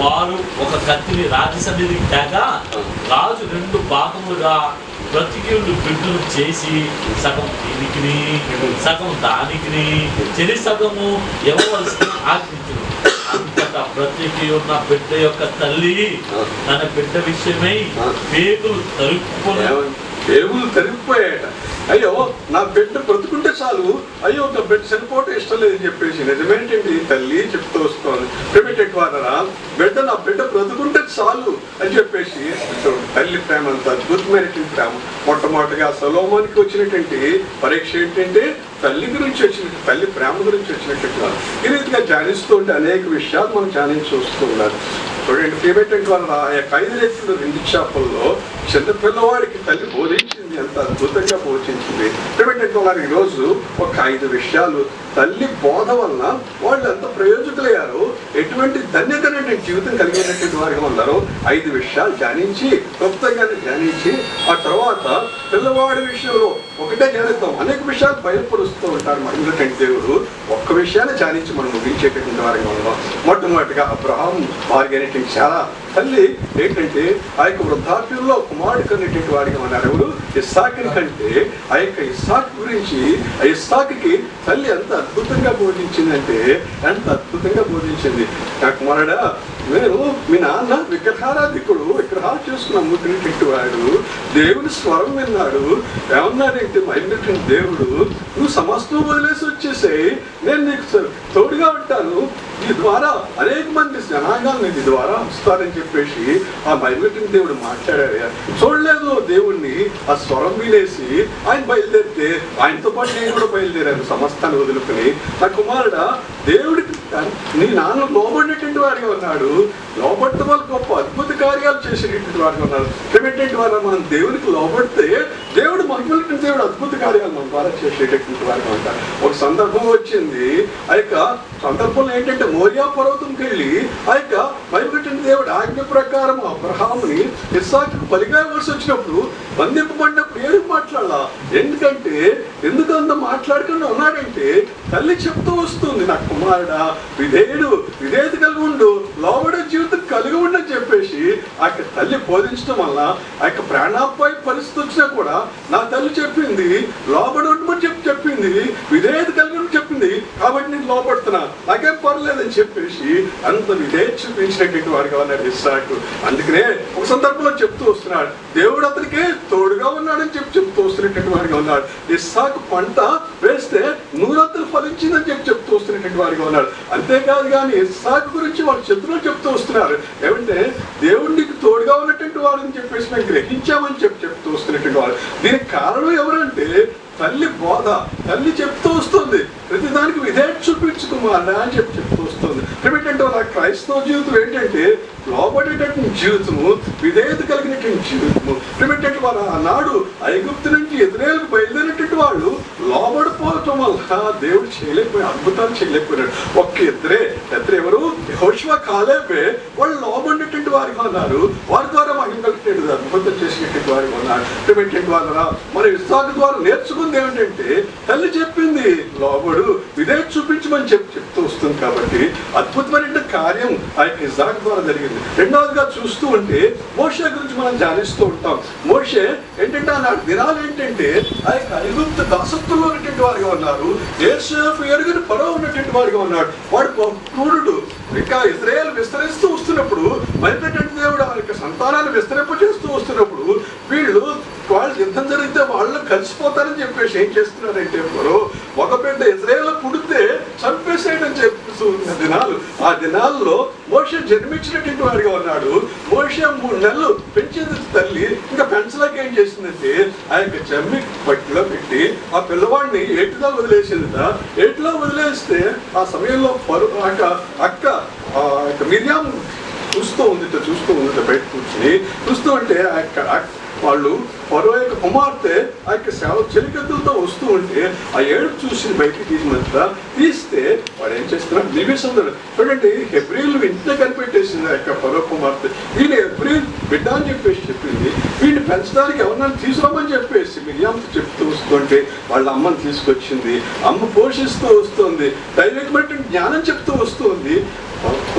వారు ఒక కత్తిని రాజసన్నిధికి తేగా రాజు రెండు భాగములుగా ప్రతికీయుడు బిడ్డలు చేసి సగం దీనికి సగం దానికి చెరి సగము అంతటా ప్రతికి ఉన్న బిడ్డ యొక్క తల్లి తన బిడ్డ విషయమై పేగులు ఏమని? దేవుళ్ళు తరిగిపోయాట అయ్యో నా బిడ్డ బ్రతుకుంటే అయ్యో ఒక బిడ్డ చనిపోవటం ఇష్టం లేదని చెప్పేసి నిజమేంటండి? తల్లి చెప్తూ వస్తుంది. ప్రిమిటెడ్ వాదరా బిడ్డ నా బిడ్డ బ్రతుకుంటే చాలు అని చెప్పేసి తల్లి ప్రేమ అంత అద్భుతమైనటువంటి ప్రేమ. మొట్టమొదటిగా సలోమానికి వచ్చినటువంటి పరీక్ష ఏంటంటే తల్లి గురించి వచ్చిన తల్లి ప్రేమ గురించి వచ్చినట్టు ఈ రీతిగా ధ్యానిస్తూ ఉంటే అనేక విషయాలు మనం ధ్యానించి వస్తూ ఉన్నారు చూడండి ప్రియమైనటువంటి వాళ్ళ ఆ యొక్క ఐదు రెట్లు రెండు చేపల్లో చిన్న పిల్లవాడికి తల్లి బోధించింది ఎంత అద్భుతంగా బోధించింది. ప్రియమైనటువంటి వాళ్ళ ఈరోజు ఒక ఐదు విషయాలు. తల్లి బోధ వలన వాళ్ళు ఎంత ప్రయోజకులయ్యారు ఎటువంటి ధన్యతనే జీవితం కలిగినటువంటి వారిగా ఉన్నారు ఐదు విషయాలు ధ్యానించి క్లుప్తంగా ధ్యానించి ఆ తర్వాత పిల్లవాడి విషయంలో ఒకటే ధ్యానిస్తాం అనేక విషయాలు బయలుపరుస్తూ ఉంటారు మహిళటువంటి దేవుడు. ఒక్క విషయాన్ని ధ్యానించి మనం ముగించేటటువంటి వారంగా ఉన్నాం. మొట్టమొదటిగా అబ్రహాం వారికి అనేటువంటి చాలా తల్లి ఏంటంటే ఆ యొక్క వృద్ధాప్యంలో కుమారుడు కనేటువంటి వాడిగా ఉన్నారు ఎవరు? ఇస్సాకిని కంటే ఆ యొక్క ఇస్సాక్ గురించి ఆ ఇస్సాకి తల్లి ఎంత అద్భుతంగా బోధించిందంటే ఎంత అద్భుతంగా బోధించింది. నా కుమారుడా నేను మీ నాన్న విగ్రహారాధికుడు విగ్రహాలు చేసుకుని పెట్టివాడు దేవుని స్వరం విన్నాడు. ఏమన్నాడంటే మైనటువంటి దేవుడు నువ్వు సమస్తం వదిలేసి వచ్చేసాయి నేను నీకు తోడుగా ఉంటాను. ఈ ద్వారా అనేక మంది జనాంగాలు నీకు ద్వారా వస్తారని చెప్పేసి ఆ మైనటువంటి దేవుడు మాట్లాడాడు చూడలేదు దేవుణ్ణి ఆ స్వరం వినేసి ఆయన బయలుదేరితే ఆయనతో పాటు నేను కూడా బయలుదేరాను సమస్తాన్ని వదులుకుని. నా కుమారుడా దేవుడికి నీ నాన్న లోబడినటువంటి వాడిగా ఉన్నాడు. లోబడితే వాళ్ళు గొప్ప అద్భుత కార్యాలు చేసేటటువంటి వాడిగా ఉన్నాడు. ఏమిటంటే వారు మనం దేవునికి లోబడితే దేవుడు మహిమలటువంటి దేవుడు అద్భుత కార్యాలు మన ద్వారా చేసేటటువంటి వాడిగా ఉంటారు ఒక సందర్భం వచ్చింది. ఆ యొక్క సందర్భంలో ఏంటంటే మోరియా పర్వతంకి వెళ్ళి ఆ యొక్క మహిమలటువంటి దేవుడు ఆజ్ఞ ప్రకారం అబ్రహాముని ఇస్సాకు బలిగాయవలసి వచ్చినప్పుడు బంధింపబడినప్పుడు ఏమి మాట్లాడాల? ఎందుకంటే ఎందుకు అంత మాట్లాడకుండా ఉన్నాడంటే తల్లి చెప్తూ వస్తుంది నా కుమారుడా విధేయుడు విధేయత కలిగి ఉండు లోబడే జీవితం కలిగి ఉండని చెప్పేసి ఆ యొక్క తల్లి బోధించడం వల్ల ఆ యొక్క ప్రాణాపాయ పరిస్థితి వచ్చినా కూడా నా తల్లి చెప్పింది లోబడి ఉండమని చెప్పి చెప్పింది విధేయత కలిగి చెప్పింది. కాబట్టి నేను లోపడుతున్నా నాకేం పర్లేదని చెప్పేసి అంత విధేయత చూపించినటువంటి వాడిగా ఉన్నాడు ఇస్సాకు. అందుకనే ఒక సందర్భంలో చెప్తూ వస్తున్నాడు దేవుడు అతనికే తోడుగా ఉన్నాడని చెప్పి చెప్తూ వస్తున్నటువంటి వాడిగా ఉన్నాడు ఇస్సాకు పంట వేస్తే నూరంతలు ఫలించిందని చెప్పి చెప్తూ వస్తున్నటువంటి వాడిగా ఉన్నాడు అంతేకాదు కానీ ఇస్సాకు గురించి వాళ్ళ శత్రువులు చెప్తూ వస్తున్నారు ఏమంటే దేవుడికి తోడుగా ఉన్నటువంటి అని చెప్పేసి మేము గ్రహించామని చెప్పి చెప్తూ వస్తున్నటువంటి వాడు. దీనికి కారణం ఎవరంటే తల్లి బోధ తల్లి చెప్తూ వస్తుంది. ప్రతిదానికి చూపించుకోమాలా అని చెప్పి చెప్తూ వస్తుంది. ఏమిటంటే వాళ్ళ క్రైస్తవ జీవితం ఏంటంటే లోబడేటటువంటి జీవితము విధేయత కలిగినటువంటి జీవితము. ఏమిటంటే వాళ్ళ ఆనాడు ఐగుప్తు నుంచి ఎదురేలకు బయలుదేరినటువంటి వాళ్ళు లోబడిపోవటం వల్ల దేవుడు చేయలేకపోయి అద్భుతాలు చేయలేకపోయాడు ఒక్క ఇద్దరే. ఇద్దరు ఎవరు? హోషివా కాలేపే వాళ్ళు లోబడినటువంటి వారిగా ఉన్నారు వారి ద్వారా చేసినటువంటి వారిగా ఉన్నారు ఏమిటంటే మరి మన ద్వారా నేర్చుకుంది ఏమిటంటే తల్లి చెప్పింది లోబడు విధేయత చూపించమని చెప్పి చెప్తూ వస్తుంది కాబట్టి అద్భుతమైన కార్యం ఆయన యొక్క ద్వారా జరిగింది. రెండవదిగా చూస్తూ ఉంటే మోషే గురించి మనం ధ్యానిస్తూ ఉంటాం. మోషే ఏంటంటే ఆనాటి దినాలు ఏంటంటే ఆయన ఐగుప్త దాసత్వంలో ఉన్నటువంటి వారిగా ఉన్నారు. ఏసేపు ఎరుగని పడవ ఉన్నటువంటి వారిగా ఉన్నాడు. వాడు క్రూరుడు. ఇంకా ఇజ్రాయేల్ విస్తరిస్తూ వస్తున్నప్పుడు మరినటువంటి దేవుడు ఆ యొక్క సంతానాన్ని విస్తరింప చేస్తూ వస్తున్నప్పుడు వీళ్ళు వాళ్ళు యుద్ధం జరిగితే వాళ్ళు కలిసిపోతారని చెప్పేసి ఏం చేస్తున్నారంటే ఎవరు? ఒక బిడ్డ ఇజ్రాయేల్ పుడితే చంపేసేయడం చెప్పేసి ఉన్న దినాలు. ఆ దినాల్లో మోష జన్మించినటువంటి వాడిగా ఉన్నాడు. మోష మూడు నెలలు పెంచేది తల్లి ఇంకా పెంచలేక ఏం చేసిందంటే ఆ యొక్క జమ్మి పట్టిలో పెట్టి ఆ పిల్లవాడిని ఏటిలో వదిలేసింది ఏటిలో వదిలేస్తే ఆ సమయంలో పరు అక్క అక్క ఆ యొక్క మిర్యాం చూస్తూ ఉంది చూస్తూ ఉంది బయట కూర్చుని. చూస్తూ అంటే అక్క- వాళ్ళు పరో యొక్క కుమార్తె ఆ యొక్క సేవ చెలికత్తులతో వస్తూ ఉంటే ఆ ఏడుపు చూసి బయటికి తీసినంత తీస్తే వాడు ఏం చేస్తున్నాడు? నివేశంలో చూడండి హెబ్రిల్ ఇంట్లో కనిపెట్టేసింది ఆ యొక్క పరో కుమార్తె. వీళ్ళు హెబ్రిల్ బిడ్డ అని చెప్పేసి చెప్పింది. వీడిని పెంచడానికి ఎవరినైనా తీసుకురామని చెప్పేసి మిరియాంతో చెప్తూ వస్తుంటే వాళ్ళ అమ్మని తీసుకొచ్చింది. అమ్మ పోషిస్తూ వస్తుంది. డైరెక్ట్ జ్ఞానం చెప్తూ వస్తుంది.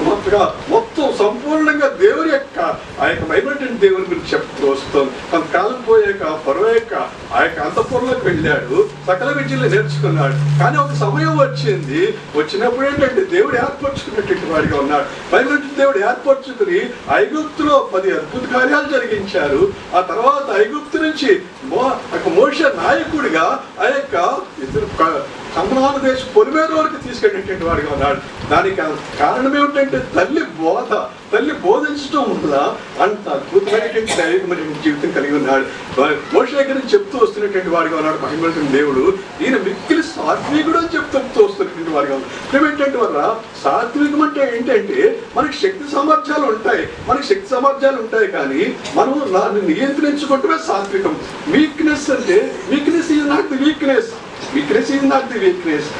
మొత్తగా మొత్తం సంపూర్ణంగా దేవుని యొక్క ఆ యొక్క దేవుని గురించి చెప్తూ వస్తుంది కొంతకాలం పోయాక పొరవ యొక్క ఆ యొక్క అంతఃపురంలోకి వెళ్ళాడు. సకల విద్యలు నేర్చుకున్నాడు. కానీ ఒక సమయం వచ్చింది. వచ్చినప్పుడు ఏంటంటే దేవుడు ఏర్పరచుకున్నటువంటి వాడిగా ఉన్నాడు. పైన దేవుడు ఏర్పరచుకుని ఐగుప్తులో పది అద్భుత కార్యాలు జరిగించారు. ఆ తర్వాత ఐగుప్తు నుంచి ఒక మోష నాయకుడిగా ఆ యొక్క ఇద్దరు క- దేశ పొలిమేర వరకు తీసుకెళ్ళినటువంటి వాడిగా ఉన్నాడు. దానికి కారణం ఏమిటంటే తల్లి బోధ తల్లి బోధించడం వల్ల అంత అద్భుతమైనటువంటి దైవమైన జీవితం కలిగి ఉన్నాడు. మోష దగ్గర చెప్తూ వస్తున్నటువంటి వాడిగా ఉన్నాడు మహిమటువంటి దేవుడు. ఈయన మిక్కిలి సాత్వికుడు అని చెప్తూ వస్తున్నటువంటి వాడిగా ఉన్నాడు. ఏంటంటే వల్ల సాత్వికం అంటే ఏంటంటే మనకి శక్తి సామర్థ్యాలు ఉంటాయి. మనకి శక్తి సామర్థ్యాలు ఉంటాయి కానీ మనం దాన్ని నియంత్రించుకుంటమే సాత్వికం. మీ వీక్నెస్ అంటే weakness is not the weakness weakness is not the weakness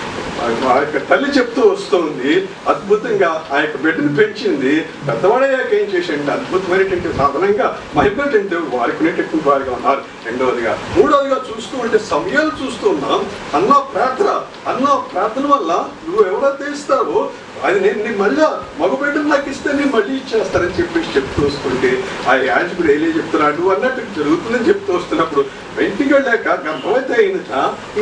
ఆ యొక్క తల్లి చెప్తూ వస్తుంది. అద్భుతంగా ఆ యొక్క బిడ్డను పెంచింది. పెద్దవాడయ్యాక ఏం చేసేయండి అద్భుతమైనటువంటి సాధనంగా మహిళటువంటి దేవుడు వాడుకునేటటువంటి వారిగా ఉన్నారు. రెండవదిగా మూడవదిగా చూస్తూ ఉంటే సమయాలు చూస్తూ ఉన్నాం. అన్న ప్రార్థన అన్న ప్రార్థన వల్ల నువ్వు ఎవరైతే ఇస్తావో అది నేను నేను మళ్ళీ మగబిడ్డను నాకు ఇస్తే నేను మళ్ళీ ఇచ్చేస్తానని చెప్పేసి చెప్తూ వస్తుంటే ఆ యాజకుడు ఏలే చెప్తున్నాడు నువ్వు అన్నట్టు జరుగుతుందని చెప్తూ వస్తున్నప్పుడు వెంటికి వెళ్ళాక గర్భవతి అయినట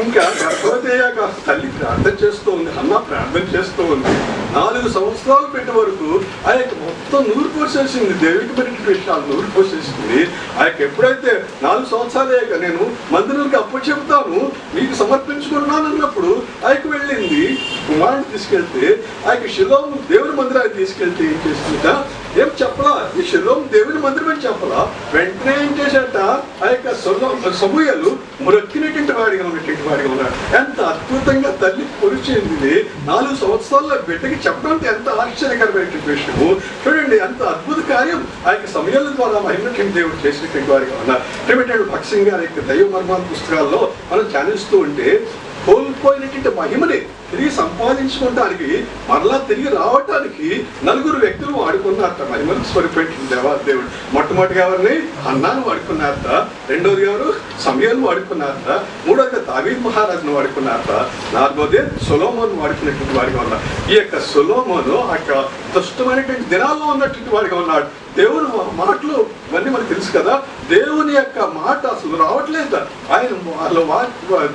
ఇంకా గర్భవతి అయ్యాక తల్లి ప్రార్థన చేస్తూ ఉంది. అన్న ప్రార్థన చేస్తూ ఉంది. నాలుగు సంవత్సరాలు పెట్టే వరకు ఆ యొక్క మొత్తం నూరు పోసేసింది దైవికమైన విషయాలు నూరు పోసేసింది. ఆ యొక్క ఎప్పుడైతే నాలుగు సంవత్సరాలు అయ్యాక నేను మందిరానికి అప్పు చెప్తాను మీకు సమర్పించుకున్నాను అన్నప్పుడు ఆ యొక్క వెళ్ళింది. కుమారుడు తీసుకెళ్తే ఆ యొక్క శిలోం దేవుని మందిరానికి తీసుకెళ్తే ఏం చేస్తుందా? ఏం చెప్పలా? ఈ శిలోం దేవుని మందిరం అని చెప్పలా? వెంటనే ఏం చేశాట? ఆ యొక్క సమూహలు మురక్కినటువంటి వాడిగా ఉన్నటువంటి వాడిగా ఉన్నాడు. ఎంత అద్భుతంగా తల్లి పొరిచింది నాలుగు సంవత్సరాల బిడ్డకి చెప్పడానికి ఎంత ఆశ్చర్యకరమైనటువంటి విషయము. చూడండి ఎంత అద్భుత కార్యం. ఆ యొక్క సమయాల ద్వారా మహిమటువంటి దేవుడు చేసినటువంటి వారిగా ఉన్నారు ఏమిటంటే భక్సింగ్ గారి యొక్క దైవ మర్మాల పుస్తకాల్లో మనం ధ్యానిస్తూ ఉంటే కోల్పోయినటువంటి మహిమని తిరిగి సంపాదించుకోవడానికి మరలా తిరిగి రావటానికి నలుగురు వ్యక్తులు వాడుకున్నారట. మహిమను స్వరిపెట్టిన దేవా దేవుడు. మొట్టమొదటిగా ఎవరిని? అన్నాను వాడుకున్నారట. రెండోది ఎవరు? సమయాన్ని వాడుకున్నారట. మూడోది దావీద్ మహారాజును వాడుకున్నారట. నాలుగోది సులోమోను వాడుకున్నటువంటి వాడిగా ఉన్నారు ఈ యొక్క సులోమోను ఆ యొక్క దుష్టమైనటువంటి దినాల్లో ఉన్నటువంటి వాడిగా ఉన్నాడు. దేవుని మాటలు ఇవన్నీ మనకు తెలుసు కదా. దేవుని యొక్క మాట అసలు రావట్లేదు ఆయన వాళ్ళ వారి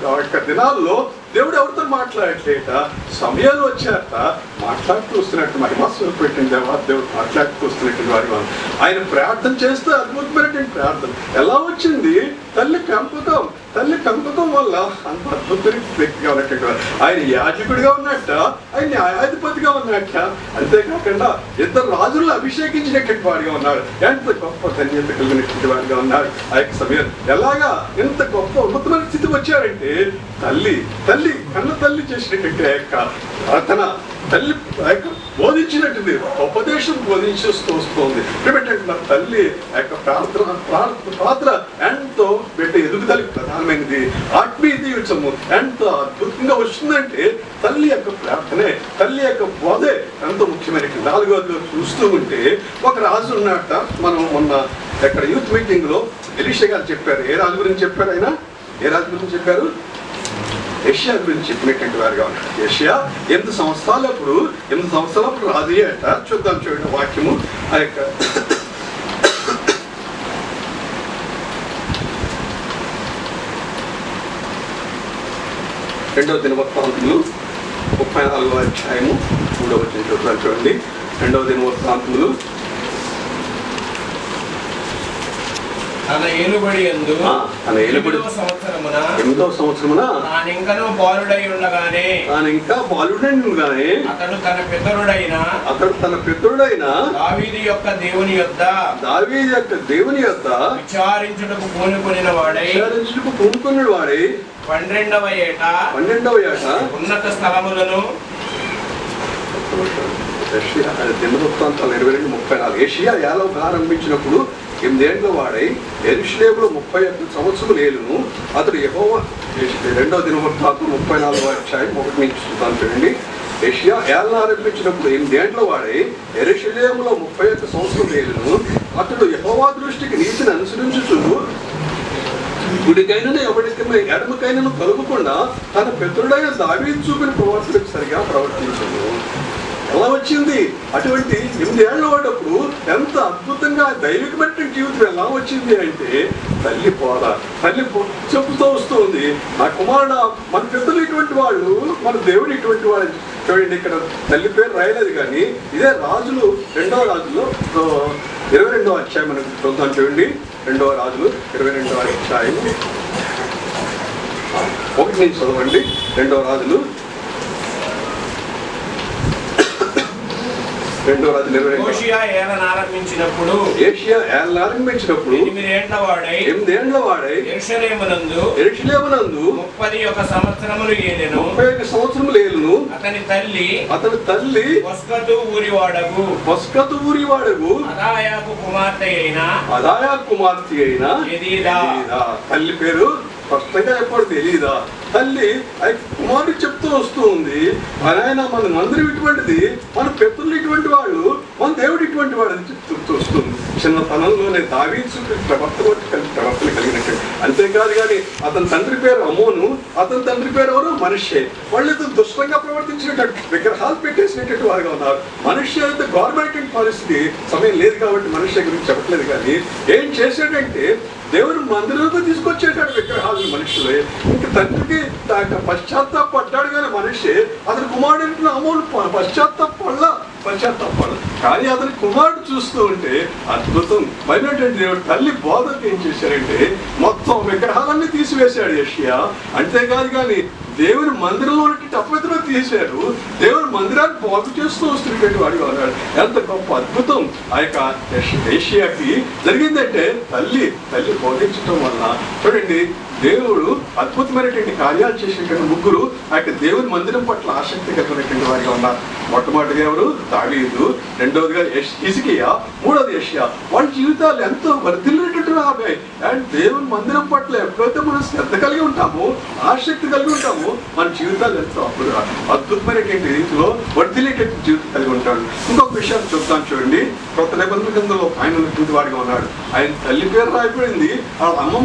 యొక్క దినాల్లో దేవుడు ఎవరితో మాట్లాడట్లేట సమయాలు వచ్చాక మాట్లాడుతూ వస్తున్నట్టు మహిమాస్వరం పెట్టిన దేవా దేవుడు మాట్లాడుతూ వస్తున్నట్టు వారి ఆయన ప్రార్థన చేస్తే అద్భుతమైనటువంటి ప్రార్థన. ఎలా వచ్చింది? తల్లి పెంపకం తల్లి పెంపకం వల్ల అంత అద్భుతమైన వ్యక్తిగా ఉన్నట్టు ఆయన యాజకుడిగా ఉన్నట్ట ఆయన న్యాయాధిపతిగా ఉన్నట్ట. అంతేకాకుండా ఇద్దరు రాజులు అభిషేకించినటువంటి వాడిగా ఉన్నాడు. ఎంత గొప్ప ధన్యత కలిగినటువంటి వాడిగా ఉన్నాడు. ఆ యొక్క సమయం ఎలాగా? ఎంత గొప్ప వచ్చారంటే తల్లి తల్లి కన్న తల్లి చేసినటువంటి ఆ యొక్క తన తల్లి యొక్క బోధించినట్టుంది. ఉపదేశం బోధించేస్తూ వస్తుంది. ఏమిటంటే నా తల్లి ఆ యొక్క ప్రార్థన ప్రార్థన పాత్ర ఎంతో బిడ్డ ఎదుగుదలకి ప్రధానమైనది. ఆత్మీయ జీవితము ఎంతో అద్భుతంగా వస్తుందంటే తల్లి యొక్క ప్రార్థనే తల్లి యొక్క బోధే ఎంతో ముఖ్యమైనది. నాలుగోదిలో చూస్తూ ఉంటే ఒక రాజు ఉన్నట్ట మనం మొన్న ఎక్కడ యూత్ మీటింగ్లో ఎలీషా గారు చెప్పారు. ఏ రాజు గురించి చెప్పారు ఆయన? ఏ రాజు గురించి చెప్పారు? ఏషియా గురించి చెప్పినటువంటి వారుగా ఉన్నాడు ఏషియా ఎనిమిది సంవత్సరాలప్పుడు ఎనిమిది సంవత్సరాలప్పుడు రాజు అట చూద్దాం చూడండి వాక్యము. ఆ యొక్క రెండవ దినవృత్తాంతములు ముప్పై నాలుగవ అధ్యాయము మూడవ చూద్దాం చూడండి. రెండవ దినవృత్తాంతములు తన ఏలుబడి ఎందు తన ఏలుబడి- సంవత్సరమున ఎనిమిదవ సంవత్సరమున తానింకను బాలుడై ఉండగానే తాను ఇంకా బాలుడని అతడు తన పితరుడైన అతడు తన పితరుడైన దావీదు యొక్క దేవుని యొద్ద దావీ యొక్క దేవుని యొక్క విచారించుటకు పూనుకొనిన వాడై విచారించుటకు పూనుకున్న వాడి పన్నెండవ ఏట పన్నెండవ ఏట ఉన్నత స్థలములను ఏషియా దినవృత్తాంతాలు ఇరవై రెండు ముప్పై నాలుగు. ఏషియా యాలో ప్రారంభించినప్పుడు ఎనిమిదేండ్ల వాడై ఎరుషులేములో ముప్పై ఒక్క సంవత్సరం లేలును అతడు యహోవ రెండవ దినవృత్తాంతం ముప్పై నాలుగు అధ్యాయం ఒకటి నుంచి చూద్దాం చూడండి. ఏషియా ఏళ్ళను ఆరంభించినప్పుడు ఎనిమిదేండ్ల వాడై ఎరుషులేములో ముప్పై ఒక్క సంవత్సరం లేలును అతడు యహోవా దృష్టికి నీతిని అనుసరించుచుండు. గుడికైనను ఎవరికైనా ఎడమకైనను కలుగకుండా తన పితృడైన దావీ చూపిన ప్రవర్తనకు సరిగా ప్రవర్తించను. ఎలా వచ్చింది? అటువంటి ఎనిమిది వాడప్పుడు ఎంత ఆ దైవికమైన జీవితం ఎలా వచ్చింది అంటే తల్లి పోరా తల్లి పో- చెప్పుతూ వస్తుంది. నా కుమారుడు మన పెద్దలు ఇటువంటి వాళ్ళు మన దేవుడు ఇటువంటి వాళ్ళు చూడండి ఇక్కడ తల్లి పేరు రాయలేదు కానీ ఇదే రాజులు రెండవ రాజులో ఇరవై రెండవ అధ్యాయం మనం చూద్దాం చూడండి. రెండవ రాజులు ఇరవై రెండవ అధ్యాయం. ఒకటి నుంచి చదవండి. రెండవ రాజులు రెండవ రాజులు ఇరవై రెండు. హోషియా ఏలన ఆరంభించినప్పుడు ఏషియా ఆరంభించినప్పుడు ఎనిమిదేండ్ల వాడై ఎనిమిదేండ్ల వాడై ఎరుషలేమునందు ఎరుషలేమునందు ముప్పది ఒక సంవత్సరములు ఏలెను. ముప్పై ఐదు సంవత్సరములు ఏలును. అతని తల్లి అతని తల్లి వస్కతు ఊరివాడగు పస్కతు ఊరి వాడగు. అదాయాకు కుమార్తె అయిన అదాయా కుమార్తె అయిన. ఎదీదా. తల్లి పేరు స్పష్టంగా ఎప్పుడు తెలియదా తల్లి ఆ కుమారుడు చెప్తూ వస్తూ ఉంది ఆయన మన మందిరం ఇటువంటిది మన పెద్దలు ఇటువంటి వాళ్ళు మన దేవుడు ఇటువంటి వాడు అని చెప్తూ వస్తుంది. చిన్నతనంలోనే దావీసు ప్రవర్త ప్రవర్తన ప్రవర్తన కలిగినట్టు. అంతేకాదు కానీ అతని తండ్రి పేరు అమోను అతని తండ్రి పేరు ఎవరు? మనిషే వాళ్ళు ఏదో దుష్టంగా ప్రవర్తించినట్టు విగ్రహాలు పెట్టేసినట్టు వారుగా ఉన్నారు. మనిషి అయితే గవర్నమెంట్ పాలసీకి సమయం లేదు కాబట్టి మనిషి గురించి చెప్పట్లేదు కానీ ఏం చేశాడంటే దేవుడు మందిరంలో తీసుకొచ్చేటాడు విగ్రహాలు మనుషులే. ఇంక తండ్రికి తా- పశ్చాత్తాపడ్డాడు కానీ మనిషి అతని కుమారుడు అమౌంట్ పశ్చాత్తాపడలా? పశ్చాత్తాపడలా. కానీ అతని కుమారుడు చూస్తూ ఉంటే అద్భుతం. మైనటువంటి దేవుడు తల్లి బోధకు ఏం చేశారంటే మొత్తం విగ్రహాలన్నీ తీసివేశాడు యష్యా. అంతేకాదు కానీ దేవుని మందిరంలో ఉన్నటువంటి అపవిత్రం తీశారు దేవుని మందిరాన్ని బాగు చేస్తూ వస్తున్నటువంటి వాడు అన్నాడు ఎంత గొప్ప అద్భుతం. ఆ యొక్క ఏషియాకి జరిగిందంటే తల్లి తల్లి బోధించడం వల్ల చూడండి దేవుడు అద్భుతమైనటువంటి కార్యాలు చేసినటువంటి ముగ్గురు ఆ యొక్క దేవుని మందిరం పట్ల ఆసక్తి కలిగినటువంటి వారిగా ఉన్నారు. మొట్టమొదటిగా ఎవరు? దావీదు. రెండవదిగా ఇసుకియా మూడవది యషియా. వాళ్ళ జీవితాలు ఎంతో వర్ధిల్లినటువంటి ఆమె అండ్ దేవుని మందిరం పట్ల ఎప్పుడైతే మనం శ్రద్ధ కలిగి ఉంటామో ఆసక్తి కలిగి ఉంటామో మన జీవితాలు ఎంతో అప్పుడు అద్భుతమైనటువంటి రీతిలో వర్ధిల్లేటటువంటి జీవితం కలిగి ఉంటాడు. ఇంకొక విషయం చెప్తాను చూడండి. కొత్త నిబంధన కిందలో ఆయన ఉన్నటువంటి వాడిగా ఉన్నాడు. ఆయన తల్లి పేరు రాయబడింది. వాళ్ళ అమ్మమ్మ